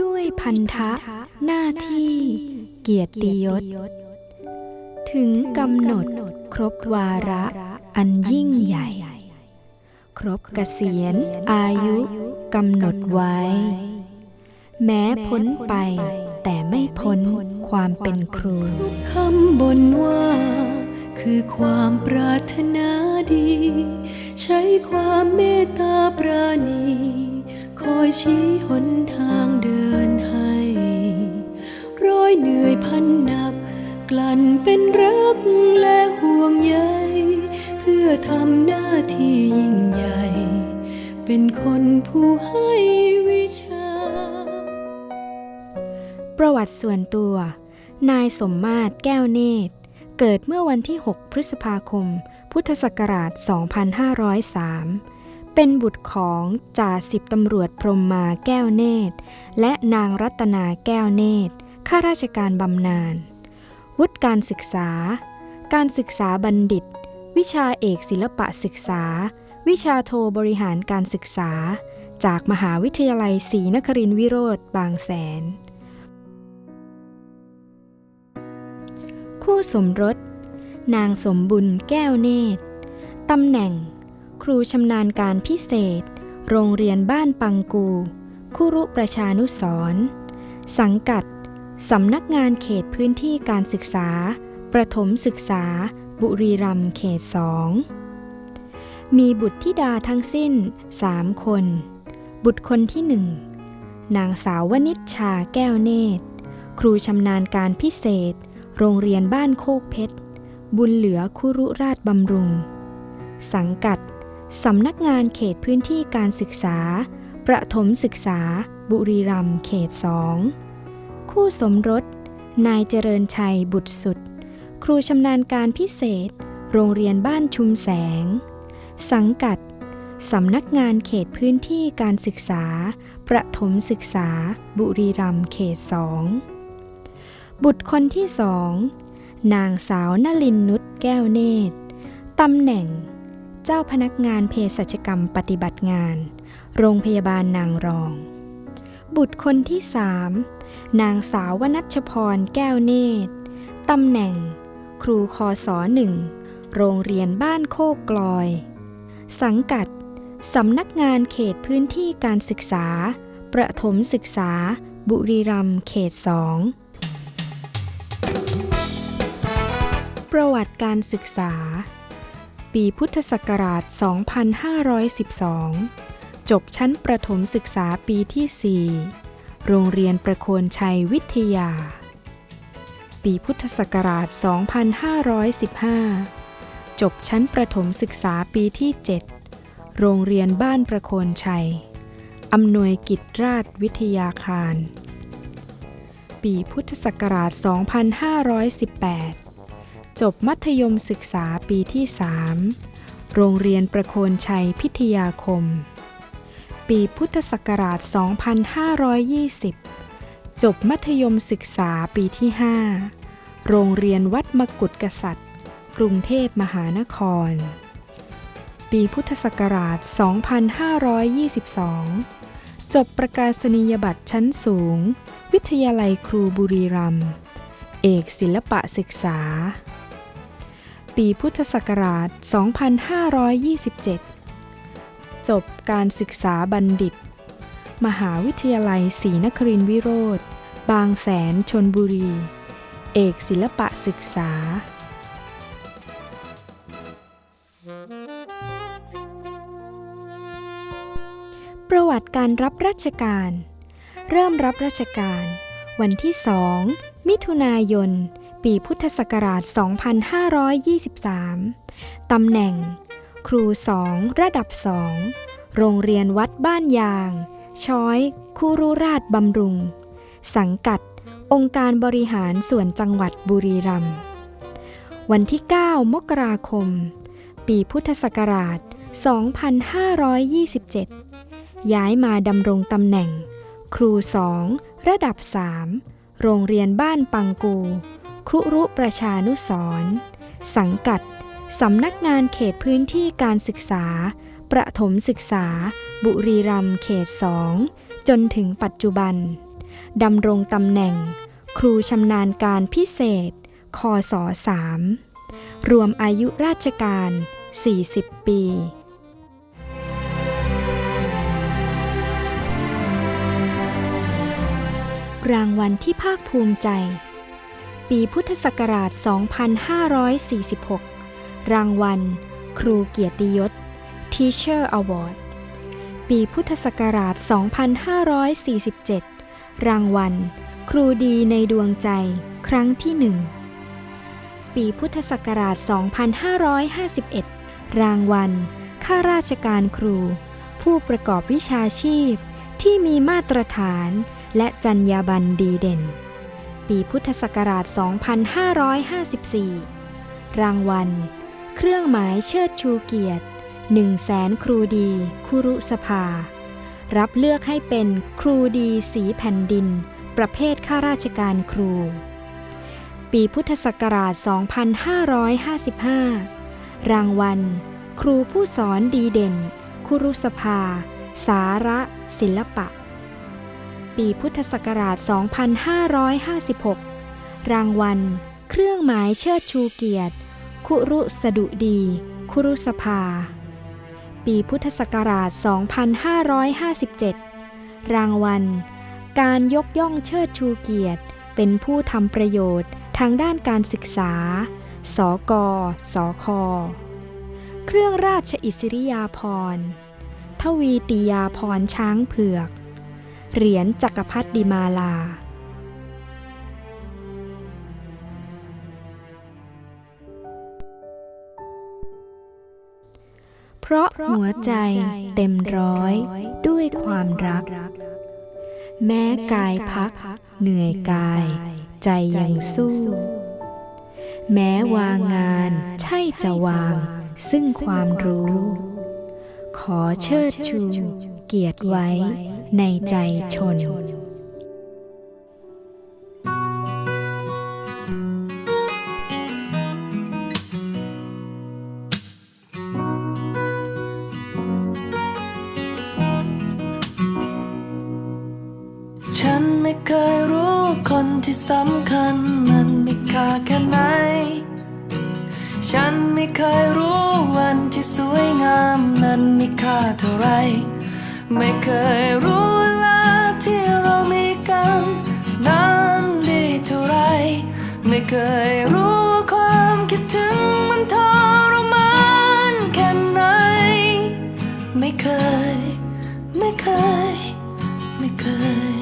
ด้วยพันธะหน้าที่เกียรติยศ ถึงกำหนดครบวาระอันยิ่งใหญ่ ครบเกษียณอายุกำหนดไว้ แม้พ้นไปแต่ไม่พ้นความเป็นครูคำบนว่าคือความปรารถนาดี ใช้ความเมตตาปราณี อยชี้หนทางเดินให้ร้อยเหนื่อยพันหนัก กลั่นเป็นรักและห่วงใยเพื่อทำหน้าที่ยิ่งใหญ่ เป็นคนผู้ให้วิชา ประวัติส่วนตัว นายสมมาตรแก้วเนตร เกิดเมื่อวันที่ 6 พฤษภาคม พุทธศักราช 2503 เป็นบุตรของจ่าสิบตำรวจพรมมาแก้วเนตร และนางรัตนาแก้วเนตรข้าราชการบำนาญวุฒิการศึกษา การศึกษาบัณฑิต วิชาเอกศิลปะศึกษา วิชาโทบริหารการศึกษา จากมหาวิทยาลัยศรีนครินทรวิโรธบางแสน คู่สมรส นางสมบุญแก้วเนตรตำแหน่ง ครูชำนาญการพิเศษ โรงเรียนบ้านปังกู คุรุประชานุสรสังกัด สำนักงานเขตพื้นที่การศึกษา ประถมศึกษา บุรีรัมย์เขตสองมีบุตรธิดาทั้งสิ้นสามคน บุตรคนที่หนึ่งนางสาววนิชชาแก้วเนตร ครูชำนาญการพิเศษ โรงเรียนบ้านโคกเพชร บุญเหลือคุรุราชบำรุง สังกัด สำนักงานเขตพื้นที่การศึกษา ประถมศึกษา บุรีรัมย์เขตสองคู่สมรส นายเจริญชัยบุตรสุด ครูชำนาญการพิเศษ โรงเรียนบ้านชุมแสง สังกัด สำนักงานเขตพื้นที่การศึกษา ประถมศึกษา บุรีรัมย์เขตสองบุตรคนที่สอง นางสาวนลินนุชแก้วเนตรตำแหน่ง เจ้าพนักงานเภสัชกรรมปฏิบัติงาน โรงพยาบาลนางรอง บุตรคนที่สามนางสาววนัชพรแก้วเนตรตำแหน่ง ครูคอสอหนึ่งโรงเรียนบ้านโคกกลอย สังกัด สำนักงานเขตพื้นที่การศึกษา ประถมศึกษา บุรีรัมย์เขตสองประวัติการศึกษา ปีพุทธศักราช 2512 จบชั้นประถมศึกษาปีที่ 4 โรงเรียนประโคนชัยวิทยา ปีพุทธศักราช 2515 จบชั้นประถมศึกษาปีที่ 7 โรงเรียนบ้านประโคนชัย อำนวยกิจราชวิทยาคาร ปีพุทธศักราช 2518 จบมัธยมศึกษาปีที่ 3 โรงเรียนประโคนชัยพิทยาคม ปีพุทธศักราช 2520 จบมัธยมศึกษาปีที่ 5 โรงเรียนวัดมกุฎกษัตริย์ กรุงเทพมหานคร ปีพุทธศักราช 2522 จบประกาศนียบัตรชั้นสูง วิทยาลัยครูบุรีรัมย์เอกศิลปะศึกษา ปีพุทธศักราช 2527 จบการศึกษาบัณฑิต มหาวิทยาลัยศรีนครินทรวิโรธ บางแสนชนบุรี เอกศิลปะศึกษา ประวัติการรับราชการ เริ่มรับราชการ วันที่2มิถุนายน ปีพุทธศักราช 2523 ตำแหน่ง ครูสองระดับสอง โรงเรียนวัดบ้านยาง ช้อยคูรุราชบำรุง สังกัด องค์การบริหารส่วนจังหวัดบุรีรัมย์ วันที่ 9 มกราคม ปีพุทธศักราช 2527 ย้ายมาดำรงตำแหน่ง ครูสองระดับ3โรงเรียนบ้านปังกู ครุรุประชานุสรสังกัด สำนักงานเขตพื้นที่การศึกษา ประถมศึกษา บุรีรัมย์เขตสองจนถึงปัจจุบัน ดำรงตำแหน่ง ครูชำนาญการพิเศษ คศ3รวมอายุราชการ 40 ปีรางวัลที่ภาคภูมิใจ ปีพุทธศักราช 2546 รางวัล ครูเกียรติยศ Teacher Award ปีพุทธศักราช 2547 รางวัล ครูดีในดวงใจ ครั้งที่หนึ่ง ปีพุทธศักราช 2551 รางวัล ข้าราชการครู ผู้ประกอบวิชาชีพที่มีมาตรฐานและจรรยาบรรณดีเด่น ปีพุทธศักราช 2554 รางวัล เครื่องหมายเชิดชูเกียรติ1แสนครูดี คุรุสภา รับเลือกให้เป็นครูดีสีแผ่นดิน ประเภทข้าราชการครู ปีพุทธศักราช 2555 รางวัล ครูผู้สอนดีเด่น คุรุสภา สาระ ศิลปะ ปีพุทธศักราช 2556 รางวัล เครื่องหมายเชิดชูเกียรติ คุรุสดุดี คุรุสภา ปีพุทธศักราช 2557 รางวัล การยกย่องเชิดชูเกียรติ เป็นผู้ทำประโยชน์ทางด้านการศึกษา สก สค เครื่องราชอิสริยาภรณ์ ทวีติยาภรณ์ช้างเผือก เหรียญจักรพรรดิมาลา เพราะหัวใจเต็มร้อยด้วยความรัก แม้กายพักเหนื่อยกาย ใจยังสู้ แม้วางงานใช่จะวาง ซึ่งความรู้ ขอเชิดชูเกียรติไว้ ในใจชน ฉันไม่เคยรู้คนที่สำคัญนั้นมีค่าแค่ไหน ฉันไม่เคยรู้วันที่สวยงามนั้นมีค่าเท่าไร ไม่เคยรู้เวลาที่เรามีกันนั้นดีเท่าไร ไม่เคยรู้ความคิดถึงมันทรมานแค่ไหน ไม่เคย ไม่เคย ไม่เคย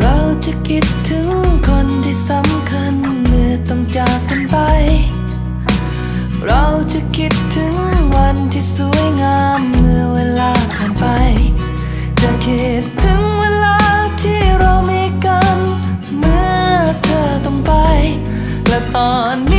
เราจะคิดถึงคนที่สำคัญเมื่อต้องจากกันไป เราจะคิดถึง วันที่สวยงามเมื่อเวลาผ่านไปจะคิดถึงเวลาที่เรามีกัน เมื่อเธอต้องไป และตอน